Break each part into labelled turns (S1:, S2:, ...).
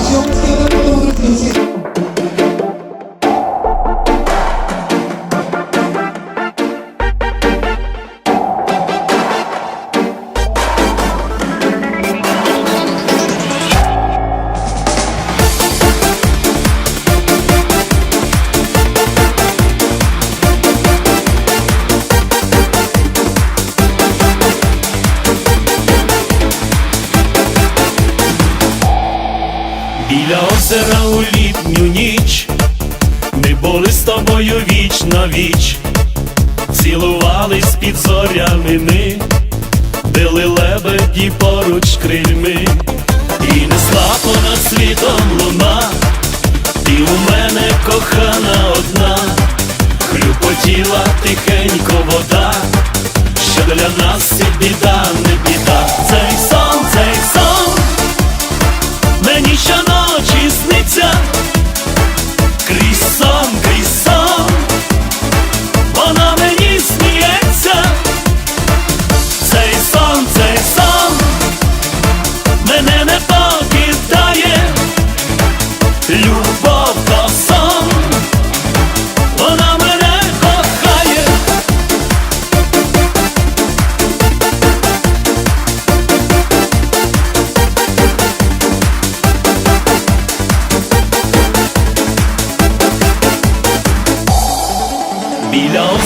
S1: Achei uma esquerda, todo vou tranquilo.
S2: Біля озера у літню ніч. Ми були з тобою віч на віч, цілувались під зорями ми, били лебеді поруч крильми,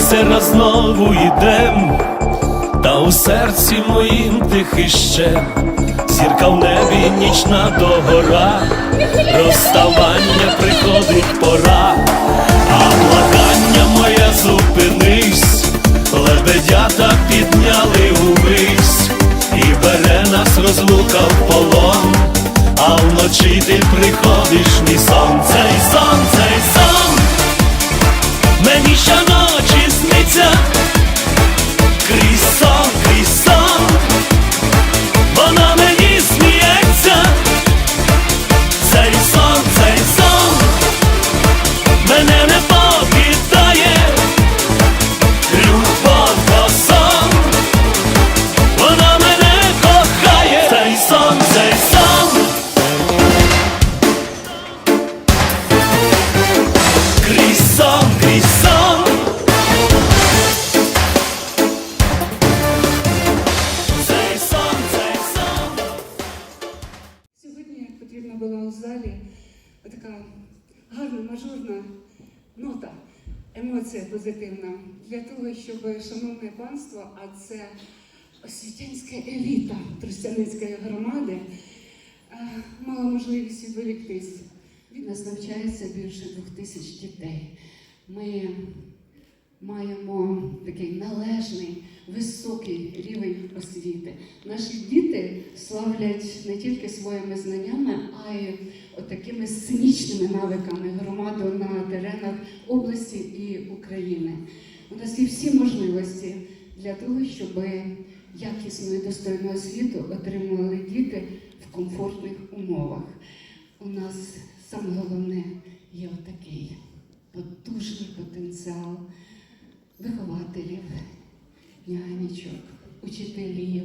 S2: Озера знову йдем, та у серці моїм тихий ще, зірка в небі нічна догора, розставання приходить пора, а благання моє зупинись, лебедята підняли увись, і бере нас розлука в полон, а вночі ти приходиш мій сон, цей сон,
S3: така гарна, мажорна нота, емоція позитивна для того, щоб шановне панство, а це освітянська еліта Тростяницької громади, е, мала можливість відволіктись. Від нас навчається більше двох тисяч дітей. Ми маємо такий належний, високий рівень освіти. Наші діти славлять не тільки своїми знаннями, а й такими сценічними навиками громаду на теренах області і України. У нас є всі можливості для того, щоб якісну і достойну освіту отримували діти в комфортних умовах. У нас саме головне є отакий потужний потенціал вихователів, нянечок, учителів,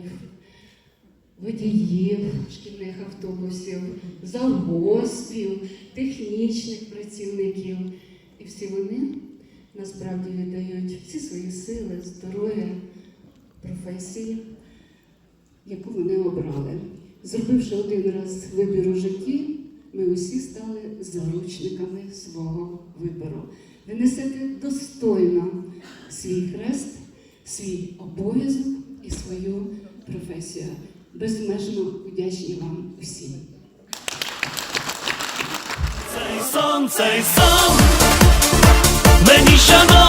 S3: водіїв шкільних автобусів, завгоспів, технічних працівників. І всі вони насправді віддають всі свої сили, здоров'я, професії, яку вони обрали. Зробивши один раз вибір у житті, ми усі стали заручниками свого вибору. Ви несете достойно свій хрест, свій обов'язок і свою професію. Безмежно вдячні вам усім.
S2: Цей сон, цей сон Мені сниться